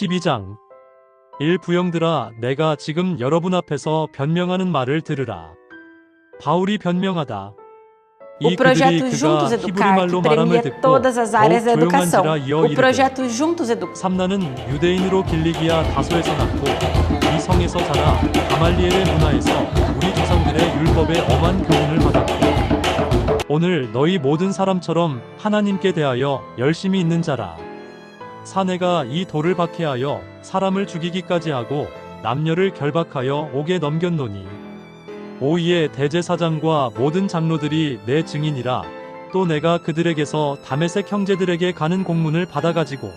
12장 1 부영들아 내가 지금 여러분 앞에서 변명하는 말을 들으라. 바울이 변명하다. O 이 projeto Juntos 그가 히브리 말로 Educar, que 말함을 premia 듣고 todas as áreas da 더욱 educação. 조용한지라 이어 O 이르되 projeto Juntos Educar. 삼나는 유대인으로 길리기아 다소에서 낳고 이 성에서 자라 가말리엘의 문화에서 우리 조상들의 율법에 엄한 교훈을 받았고 오늘 너희 모든 사람처럼 하나님께 대하여 열심히 있는 자라 사내가 이 돌을 박해하여 사람을 죽이기까지 하고 남녀를 결박하여 옥에 넘겼노니 오이의 대제사장과 모든 장로들이 내 증인이라 또 내가 그들에게서 다메섹 형제들에게 가는 공문을 받아가지고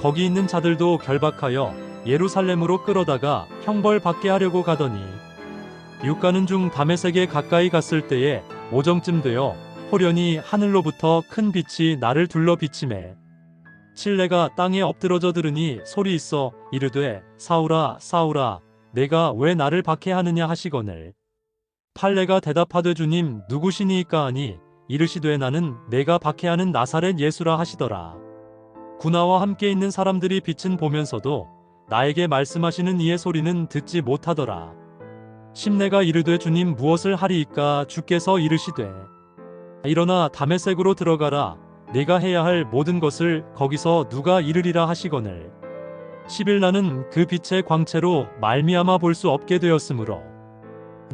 거기 있는 자들도 결박하여 예루살렘으로 끌어다가 형벌 받게 하려고 가더니 육가는 중 다메섹에 가까이 갔을 때에 오정쯤 되어 호련히 하늘로부터 큰 빛이 나를 둘러 비침해 칠레가 땅에 엎드러져 들으니 소리 있어 이르되 사울아 사울아 내가 왜 나를 박해하느냐 하시거늘. 팔레가 대답하되 주님 누구시니이까 하니? 이르시되 나는 내가 박해하는 나사렛 예수라 하시더라. 군화와 함께 있는 사람들이 빛은 보면서도 나에게 말씀하시는 이의 소리는 듣지 못하더라. 심내가 이르되 주님 무엇을 하리이까? 주께서 이르시되 일어나 다메섹으로 들어가라 네가 해야 할 모든 것을 거기서 누가 이르리라 하시거늘. 10일 나는 그 빛의 광채로 말미암아 볼 수 없게 되었으므로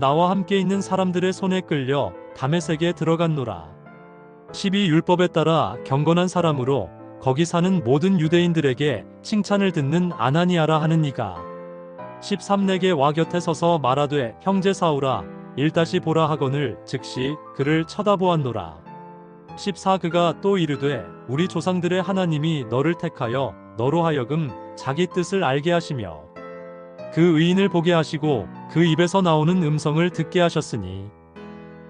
나와 함께 있는 사람들의 손에 끌려 다메섹에 들어갔노라. 12 율법에 따라 경건한 사람으로 거기 사는 모든 유대인들에게 칭찬을 듣는 아나니아라 하는 이가. 13 내게 와 곁에 서서 말하되 형제 사울아 일다시 보라 하거늘 즉시 그를 쳐다보았노라 14 그가 또 이르되 우리 조상들의 하나님이 너를 택하여 너로 하여금 자기 뜻을 알게 하시며 그 의인을 보게 하시고 그 입에서 나오는 음성을 듣게 하셨으니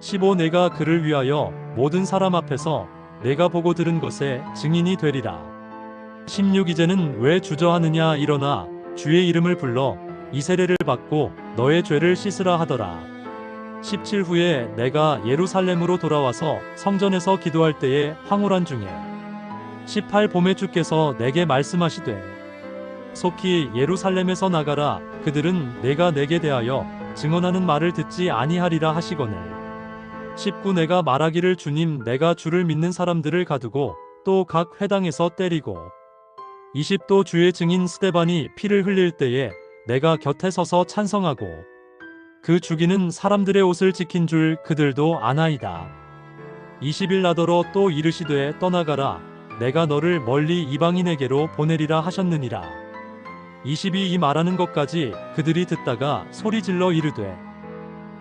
15 내가 그를 위하여 모든 사람 앞에서 내가 보고 들은 것에 증인이 되리라. 16 이제는 왜 주저하느냐 일어나 주의 이름을 불러 이 세례를 받고 너의 죄를 씻으라 하더라 17 후에 내가 예루살렘으로 돌아와서 성전에서 기도할 때에 황홀한 중에 18 봄에 주께서 내게 말씀하시되 속히 예루살렘에서 나가라. 그들은 내가 내게 대하여 증언하는 말을 듣지 아니하리라 하시거늘. 19 내가 말하기를 주님 내가 주를 믿는 사람들을 가두고 또 각 회당에서 때리고 20도 주의 증인 스테반이 피를 흘릴 때에 내가 곁에 서서 찬성하고 그 죽이는 사람들의 옷을 지킨 줄 그들도 아나이다. 20일 나더러 또 이르시되 떠나가라 내가 너를 멀리 이방인에게로 보내리라 하셨느니라. 22 이 말하는 것까지 그들이 듣다가 소리질러 이르되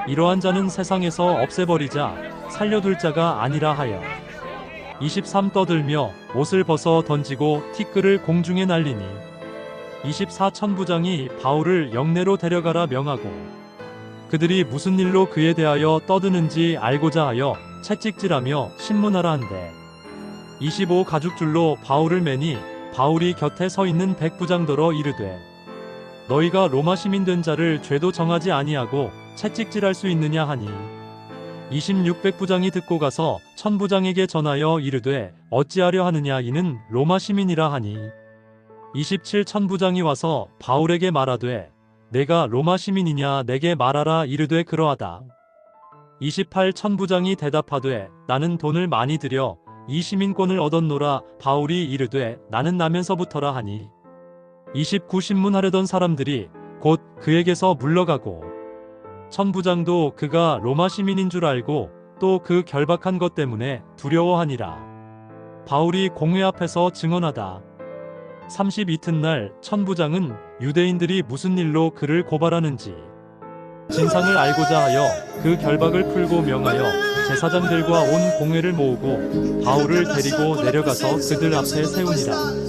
이러한 자는 세상에서 없애버리자 살려둘 자가 아니라 하여 23 떠들며 옷을 벗어 던지고 티끌을 공중에 날리니 24 천부장이 바울을 영내로 데려가라 명하고 그들이 무슨 일로 그에 대하여 떠드는지 알고자 하여 채찍질하며 신문하라 한대. 25 가죽줄로 바울을 매니 바울이 곁에 서 있는 백부장더러 이르되 너희가 로마 시민 된 자를 죄도 정하지 아니하고 채찍질할 수 있느냐 하니? 26 부장이 듣고 가서 천부장에게 전하여 이르되 어찌하려 하느냐 이는 로마 시민이라 하니? 27 천부장이 와서 바울에게 말하되 내가 로마 시민이냐 내게 말하라 이르되 그러하다 28 천부장이 대답하되 나는 돈을 많이 들여 이 시민권을 얻었노라 바울이 이르되 나는 나면서부터라 하니 29 신문하려던 사람들이 곧 그에게서 물러가고 천부장도 그가 로마 시민인 줄 알고 또 그 결박한 것 때문에 두려워하니라. 바울이 공회 앞에서 증언하다. 30 이튿날 천부장은 유대인들이 무슨 일로 그를 고발하는지 진상을 알고자 하여 그 결박을 풀고 명하여 제사장들과 온 공회를 모으고 바울을 데리고 내려가서 그들 앞에 세우니라.